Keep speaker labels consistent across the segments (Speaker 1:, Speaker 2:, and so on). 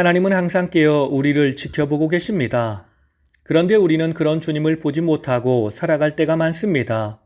Speaker 1: 하나님은 항상 깨어 우리를 지켜보고 계십니다. 그런데 우리는 그런 주님을 보지 못하고 살아갈 때가 많습니다.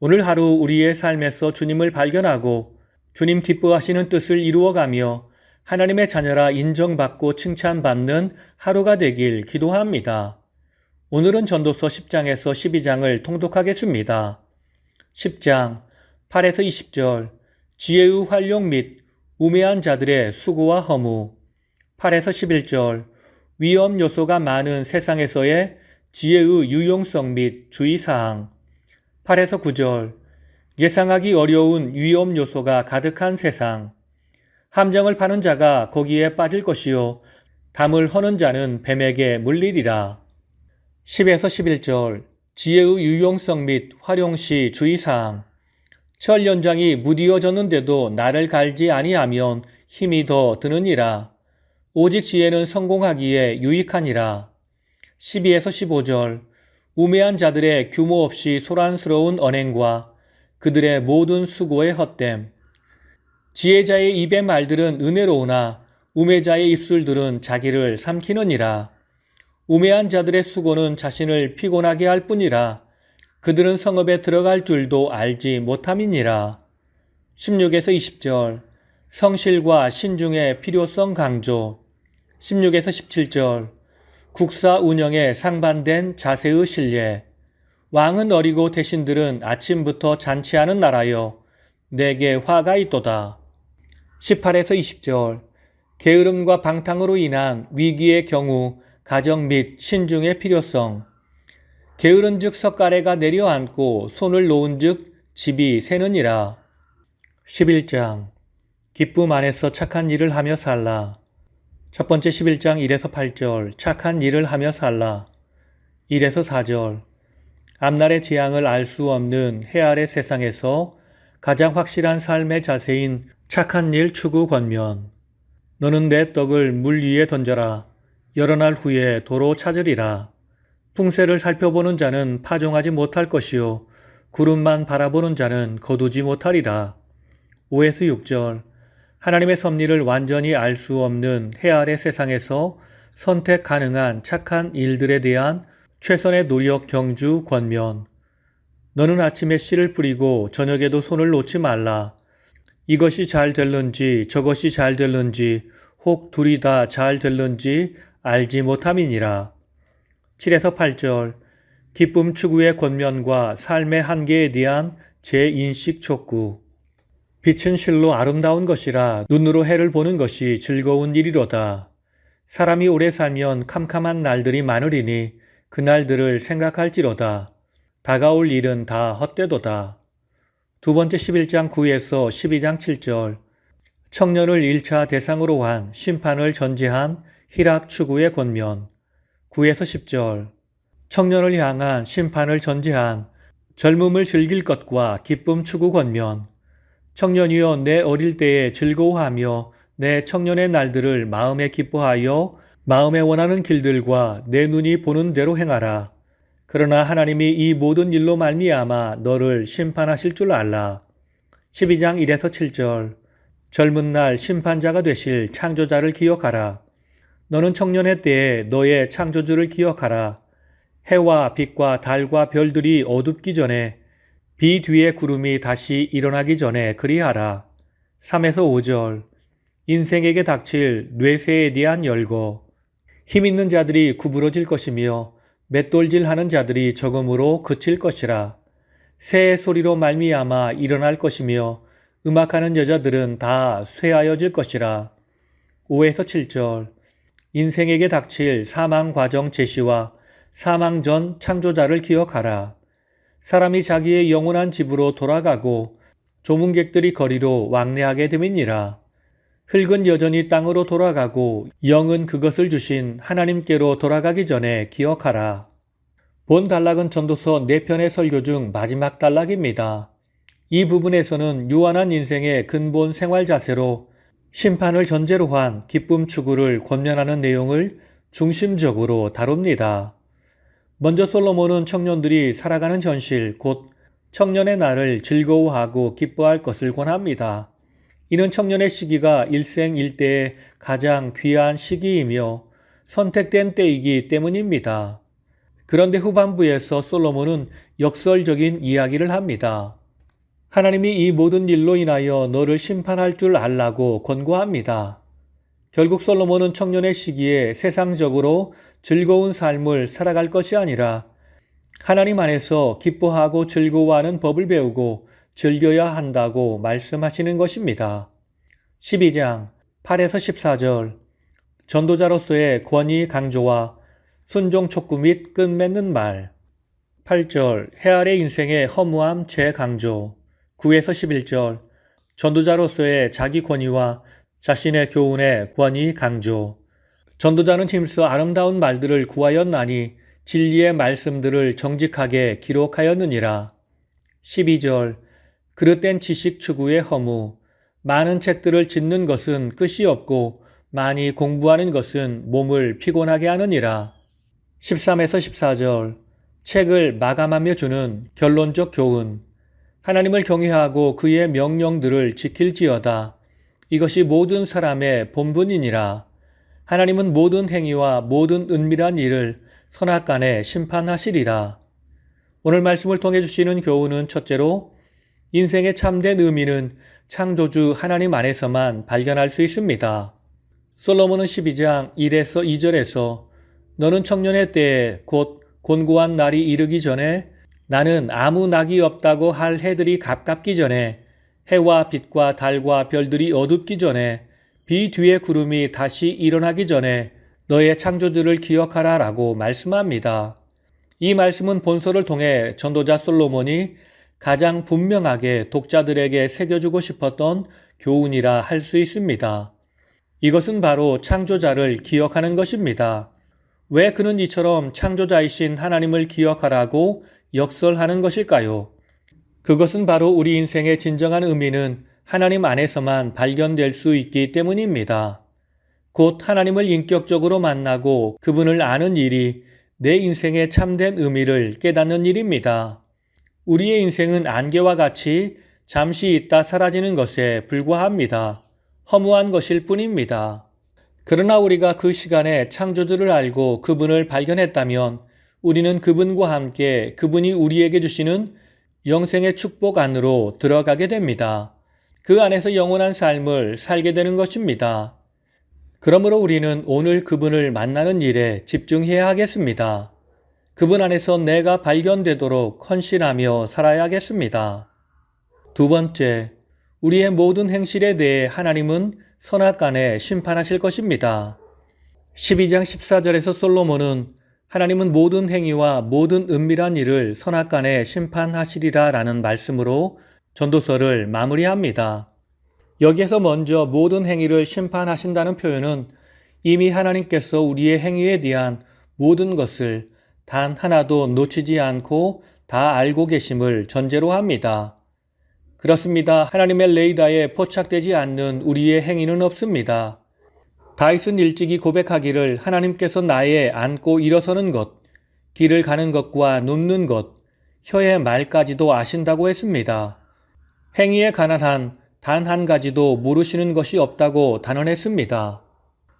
Speaker 1: 오늘 하루 우리의 삶에서 주님을 발견하고 주님 기뻐하시는 뜻을 이루어가며 하나님의 자녀라 인정받고 칭찬받는 하루가 되길 기도합니다. 오늘은 전도서 10장에서 12장을 통독하겠습니다. 10장 8에서 20절 지혜의 활용 및 우매한 자들의 수고와 허무 8에서 11절 위험 요소가 많은 세상에서의 지혜의 유용성 및 주의사항. 8에서 9절 예상하기 어려운 위험 요소가 가득한 세상. 함정을 파는 자가 거기에 빠질 것이요 담을 허는 자는 뱀에게 물리리라. 10에서 11절 지혜의 유용성 및 활용 시 주의사항. 철 연장이 무디어졌는데도 나를 갈지 아니하면 힘이 더 드느니라. 오직 지혜는 성공하기에 유익하니라. 12에서 15절 우매한 자들의 규모 없이 소란스러운 언행과 그들의 모든 수고의 헛됨. 지혜자의 입의 말들은 은혜로우나 우매자의 입술들은 자기를 삼키느니라. 우매한 자들의 수고는 자신을 피곤하게 할 뿐이라 그들은 성읍에 들어갈 줄도 알지 못함이니라. 16에서 20절 성실과 신중의 필요성 강조 16에서 17절 국사 운영에 상반된 자세의 신뢰 왕은 어리고 대신들은 아침부터 잔치하는 나라여 내게 화가 있도다. 18에서 20절 게으름과 방탕으로 인한 위기의 경우 가정 및 신중의 필요성 게으른즉 석가래가 내려앉고 손을 놓은즉 집이 새느니라. 11장 기쁨 안에서 착한 일을 하며 살라. 첫 번째 11장 1에서 8절 착한 일을 하며 살라. 1에서 4절 앞날의 재앙을 알 수 없는 해 아래 세상에서 가장 확실한 삶의 자세인 착한 일 추구 권면. 너는 내 떡을 물 위에 던져라. 여러 날 후에 도로 찾으리라. 풍세를 살펴보는 자는 파종하지 못할 것이요. 구름만 바라보는 자는 거두지 못하리라. 5에서 6절 하나님의 섭리를 완전히 알 수 없는 해 아래 세상에서 선택 가능한 착한 일들에 대한 최선의 노력 경주 권면. 너는 아침에 씨를 뿌리고 저녁에도 손을 놓지 말라. 이것이 잘 될는지 저것이 잘 될는지 혹 둘이 다 잘 될는지 알지 못함이니라. 7에서 8절 기쁨 추구의 권면과 삶의 한계에 대한 재인식 촉구 빛은 실로 아름다운 것이라 눈으로 해를 보는 것이 즐거운 일이로다. 사람이 오래 살면 캄캄한 날들이 많으리니 그 날들을 생각할지로다. 다가올 일은 다 헛되도다. 두 번째 11장 9에서 12장 7절 청년을 1차 대상으로 한 심판을 전제한 희락 추구의 권면 9에서 10절 청년을 향한 심판을 전제한 젊음을 즐길 것과 기쁨 추구 권면 청년이여 내 어릴 때에 즐거워하며 내 청년의 날들을 마음에 기뻐하여 마음에 원하는 길들과 내 눈이 보는 대로 행하라. 그러나 하나님이 이 모든 일로 말미암아 너를 심판하실 줄 알라. 12장 1에서 7절 젊은 날 심판자가 되실 창조자를 기억하라. 너는 청년의 때에 너의 창조주를 기억하라. 해와 빛과 달과 별들이 어둡기 전에 비 뒤에 구름이 다시 일어나기 전에 그리하라. 3에서 5절 인생에게 닥칠 뇌세에 대한 열거 힘 있는 자들이 구부러질 것이며 맷돌질 하는 자들이 적음으로 그칠 것이라. 새의 소리로 말미암아 일어날 것이며 음악하는 여자들은 다 쇠하여질 것이라. 5에서 7절 인생에게 닥칠 사망 과정 제시와 사망 전 창조자를 기억하라. 사람이 자기의 영원한 집으로 돌아가고 조문객들이 거리로 왕래하게 됨이니라. 흙은 여전히 땅으로 돌아가고 영은 그것을 주신 하나님께로 돌아가기 전에 기억하라. 본 단락은 전도서 4편의 설교 중 마지막 단락입니다. 이 부분에서는 유한한 인생의 근본 생활 자세로 심판을 전제로 한 기쁨 추구를 권면하는 내용을 중심적으로 다룹니다. 먼저 솔로몬은 청년들이 살아가는 현실, 곧 청년의 날을 즐거워하고 기뻐할 것을 권합니다. 이는 청년의 시기가 일생 일대의 가장 귀한 시기이며 선택된 때이기 때문입니다. 그런데 후반부에서 솔로몬은 역설적인 이야기를 합니다. 하나님이 이 모든 일로 인하여 너를 심판할 줄 알라고 권고합니다. 결국 솔로몬은 청년의 시기에 세상적으로 즐거운 삶을 살아갈 것이 아니라 하나님 안에서 기뻐하고 즐거워하는 법을 배우고 즐겨야 한다고 말씀하시는 것입니다. 12장 8에서 14절. 전도자로서의 권위 강조와 순종 촉구 및 끝맺는 말. 8절. 해아래 인생의 허무함 재강조. 9에서 11절. 전도자로서의 자기 권위와 자신의 교훈의 권위 강조 전도자는 힘써 아름다운 말들을 구하였나니 진리의 말씀들을 정직하게 기록하였느니라. 12절 그릇된 지식 추구의 허무 많은 책들을 짓는 것은 끝이 없고 많이 공부하는 것은 몸을 피곤하게 하느니라. 13에서 14절 책을 마감하며 주는 결론적 교훈 하나님을 경외하고 그의 명령들을 지킬지어다. 이것이 모든 사람의 본분이니라. 하나님은 모든 행위와 모든 은밀한 일을 선악간에 심판하시리라. 오늘 말씀을 통해 주시는 교훈은 첫째로 인생의 참된 의미는 창조주 하나님 안에서만 발견할 수 있습니다. 솔로몬은 12장 1에서 2절에서 너는 청년의 때에 곧 곤고한 날이 이르기 전에 나는 아무 낙이 없다고 할 해들이 가깝기 전에 해와 빛과 달과 별들이 어둡기 전에 비 뒤에 구름이 다시 일어나기 전에 너의 창조주를 기억하라 라고 말씀합니다. 이 말씀은 본서를 통해 전도자 솔로몬이 가장 분명하게 독자들에게 새겨주고 싶었던 교훈이라 할 수 있습니다. 이것은 바로 창조자를 기억하는 것입니다. 왜 그는 이처럼 창조자이신 하나님을 기억하라고 역설하는 것일까요? 그것은 바로 우리 인생의 진정한 의미는 하나님 안에서만 발견될 수 있기 때문입니다. 곧 하나님을 인격적으로 만나고 그분을 아는 일이 내 인생의 참된 의미를 깨닫는 일입니다. 우리의 인생은 안개와 같이 잠시 있다 사라지는 것에 불과합니다. 허무한 것일 뿐입니다. 그러나 우리가 그 시간에 창조주를 알고 그분을 발견했다면 우리는 그분과 함께 그분이 우리에게 주시는 영생의 축복 안으로 들어가게 됩니다. 그 안에서 영원한 삶을 살게 되는 것입니다. 그러므로 우리는 오늘 그분을 만나는 일에 집중해야 하겠습니다. 그분 안에서 내가 발견되도록 헌신하며 살아야 겠습니다. 두 번째, 우리의 모든 행실에 대해 하나님은 선악간에 심판하실 것입니다. 12장 14절에서 솔로몬은 하나님은 모든 행위와 모든 은밀한 일을 선악간에 심판하시리라 라는 말씀으로 전도서를 마무리합니다. 여기에서 먼저 모든 행위를 심판하신다는 표현은 이미 하나님께서 우리의 행위에 대한 모든 것을 단 하나도 놓치지 않고 다 알고 계심을 전제로 합니다. 그렇습니다. 하나님의 레이더에 포착되지 않는 우리의 행위는 없습니다. 다윗은 일찍이 고백하기를 하나님께서 나의 앉고 일어서는 것, 길을 가는 것과 눕는 것, 혀의 말까지도 아신다고 했습니다. 행위에 관한 한단 한 가지도 모르시는 것이 없다고 단언했습니다.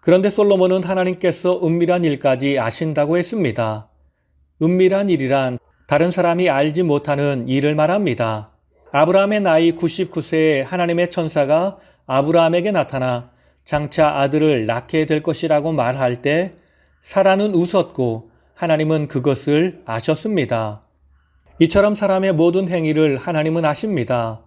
Speaker 1: 그런데 솔로몬은 하나님께서 은밀한 일까지 아신다고 했습니다. 은밀한 일이란 다른 사람이 알지 못하는 일을 말합니다. 아브라함의 나이 99세에 하나님의 천사가 아브라함에게 나타나 장차 아들을 낳게 될 것이라고 말할 때 사라는 웃었고 하나님은 그것을 아셨습니다. 이처럼 사람의 모든 행위를 하나님은 아십니다.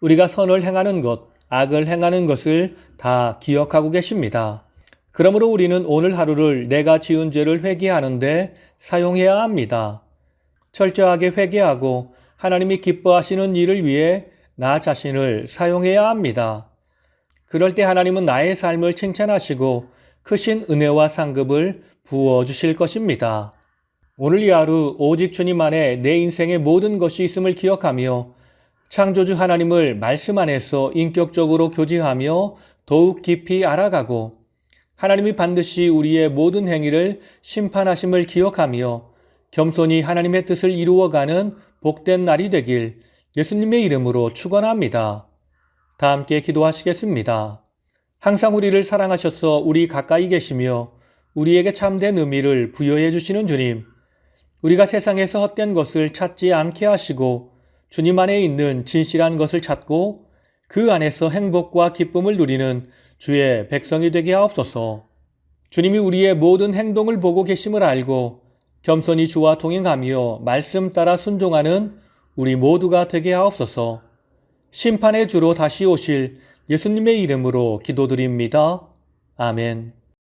Speaker 1: 우리가 선을 행하는 것, 악을 행하는 것을 다 기억하고 계십니다. 그러므로 우리는 오늘 하루를 내가 지은 죄를 회개하는데 사용해야 합니다. 철저하게 회개하고 하나님이 기뻐하시는 일을 위해 나 자신을 사용해야 합니다. 그럴 때 하나님은 나의 삶을 칭찬하시고 크신 은혜와 상급을 부어 주실 것입니다. 오늘 이 하루 오직 주님 안에 내 인생의 모든 것이 있음을 기억하며 창조주 하나님을 말씀 안에서 인격적으로 교제하며 더욱 깊이 알아가고 하나님이 반드시 우리의 모든 행위를 심판하심을 기억하며 겸손히 하나님의 뜻을 이루어가는 복된 날이 되길 예수님의 이름으로 축원합니다. 다 함께 기도하시겠습니다. 항상 우리를 사랑하셔서 우리 가까이 계시며 우리에게 참된 의미를 부여해 주시는 주님, 우리가 세상에서 헛된 것을 찾지 않게 하시고 주님 안에 있는 진실한 것을 찾고 그 안에서 행복과 기쁨을 누리는 주의 백성이 되게 하옵소서. 주님이 우리의 모든 행동을 보고 계심을 알고 겸손히 주와 동행하며 말씀 따라 순종하는 우리 모두가 되게 하옵소서. 심판의 주로 다시 오실 예수님의 이름으로 기도드립니다. 아멘.